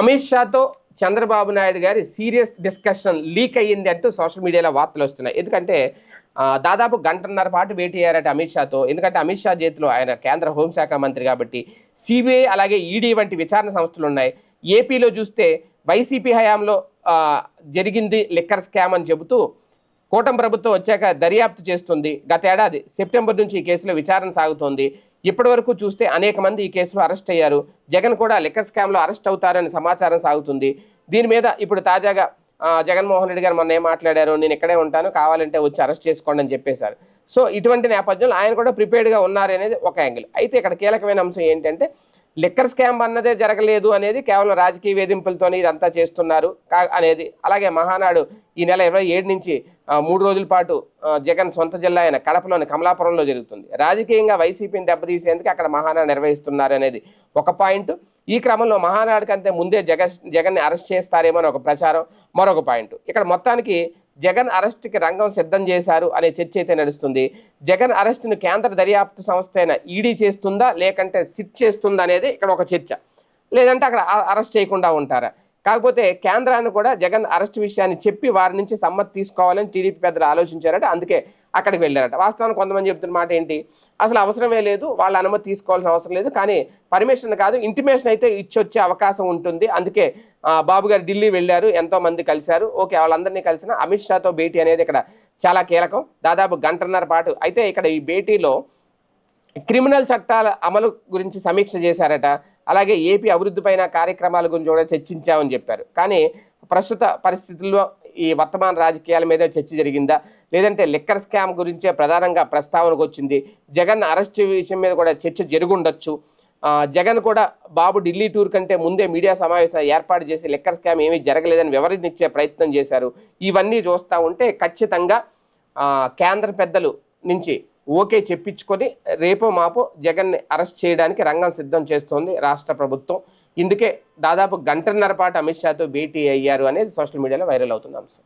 అమిత్ షాతో చంద్రబాబు నాయుడు గారి serious discussion leak అయ్యింది అంటూ సోషల్ మీడియాలో వార్తలు వస్తున్నాయి. ఎందుకంటే దాదాపు గంటన్నర పాటు భేటీ అయ్యారట అమిత్ షాతో. ఎందుకంటే అమిత్ షా చేతిలో ఆయన కేంద్ర హోంశాఖ మంత్రి కాబట్టి సిబిఐ అలాగే ఈడీ వంటి విచారణ సంస్థలు ఉన్నాయి. ఏపీలో చూస్తే వైసీపీ హయాంలో జరిగింది లిక్కర్ స్కామ్ అని చెబుతూ కూటమి ప్రభుత్వం వచ్చాక దర్యాప్తు చేస్తుంది. గతేడాది సెప్టెంబర్ నుంచి ఈ కేసులో విచారణ సాగుతోంది. ఇప్పటి వరకు చూస్తే అనేక మంది ఈ కేసులో అరెస్ట్ అయ్యారు. జగన్ కూడా లిక్కర్ స్కామ్లో అరెస్ట్ అవుతారని సమాచారం సాగుతుంది. దీని మీద ఇప్పుడు తాజాగా జగన్మోహన్ రెడ్డి గారు మొన్న ఏం మాట్లాడారు? నేను ఇక్కడే ఉంటాను. కావాలంటే వచ్చి అరెస్ట్ చేసుకోండి అని చెప్పేశారు. సో ఇటువంటి నేపథ్యంలో ఆయన కూడా ప్రిపేర్డ్గా ఉన్నారు అనేది ఒక యాంగిల్. అయితే ఇక్కడ కీలకమైన అంశం ఏంటంటే లిక్కర్ స్కామ్ అన్నదే జరగలేదు అనేది కేవలం రాజకీయ వేధింపులతోనే ఇదంతా చేస్తున్నారు కా అనేది. అలాగే మహానాడు ఈ నెల ఇరవై ఏడు నుంచి మూడు రోజుల పాటు జగన్ సొంత జిల్లా అయిన కడపలోని కమలాపురంలో జరుగుతుంది. రాజకీయంగా వైసీపీని దెబ్బతీసేందుకు అక్కడ మహానాడు నిర్వహిస్తున్నారు అనేది ఒక పాయింట్. ఈ క్రమంలో మహానాడు కంటే ముందే జగన్ జగన్ని అరెస్ట్ చేస్తారేమో అని ఒక ప్రచారం మరొక పాయింట్. ఇక్కడ మొత్తానికి జగన్ అరెస్ట్కి రంగం సిద్ధం చేశారు అనే చర్చ అయితే నడుస్తుంది. జగన్ అరెస్ట్ను కేంద్ర దర్యాప్తు సంస్థ అయిన ఈడీ చేస్తుందా లేకంటే సిట్ చేస్తుందా అనేది ఇక్కడ ఒక చర్చ. లేదంటే అక్కడ అరెస్ట్ చేయకుండా ఉంటారా? కాకపోతే కేంద్రాన్ని కూడా జగన్ అరెస్ట్ విషయాన్ని చెప్పి వారి నుంచి సమ్మతి తీసుకోవాలని టీడీపీ పెద్దలు ఆలోచించారట. అందుకే అక్కడికి వెళ్ళారట. వాస్తవానికి కొంతమంది చెప్తున్న మాట ఏంటి? అసలు అవసరమే లేదు వాళ్ళ అనుమతి తీసుకోవాల్సిన అవసరం లేదు కానీ పర్మిషన్ కాదు ఇంటిమేషన్ అయితే ఇచ్చొచ్చే అవకాశం ఉంటుంది. అందుకే బాబు గారు ఢిల్లీ వెళ్ళారు ఎంతో మంది కలిశారు. ఓకే వాళ్ళందరినీ కలిసిన అమిత్ షాతో భేటీ అనేది ఇక్కడ చాలా కీలకం. దాదాపు గంటన్నర పాటు. అయితే ఇక్కడ ఈ భేటీలో క్రిమినల్ చట్టాల అమలు గురించి సమీక్ష చేశారట. అలాగే ఏపీ అభివృద్ధిపైన కార్యక్రమాల గురించి కూడా చర్చించామని చెప్పారు. కానీ ప్రస్తుత పరిస్థితుల్లో ఈ వర్తమాన రాజకీయాల మీద చర్చ జరిగిందా? లేదంటే లిక్కర్ స్కామ్ గురించే ప్రధానంగా ప్రస్తావనకు వచ్చింది. జగన్ అరెస్ట్ విషయం మీద కూడా చర్చ జరుగుండొచ్చు. జగన్ కూడా బాబు ఢిల్లీ టూర్ కంటే ముందే మీడియా సమావేశం ఏర్పాటు చేసి లిక్కర్ స్కామ్ ఏమీ జరగలేదని వివరించే ప్రయత్నం చేశారు. ఇవన్నీ చూస్తూ ఉంటే ఖచ్చితంగా కేంద్ర పెద్దలు నుంచి ఓకే చెప్పించుకొని రేపో మాపో జగన్ని అరెస్ట్ చేయడానికి రంగం సిద్ధం చేస్తోంది రాష్ట్ర ప్రభుత్వం. ఇందుకే దాదాపు గంటన్నర పాటు అమిత్ షాతో భేటీ అయ్యారు అనేది సోషల్ మీడియాలో వైరల్ అవుతున్న అంశం.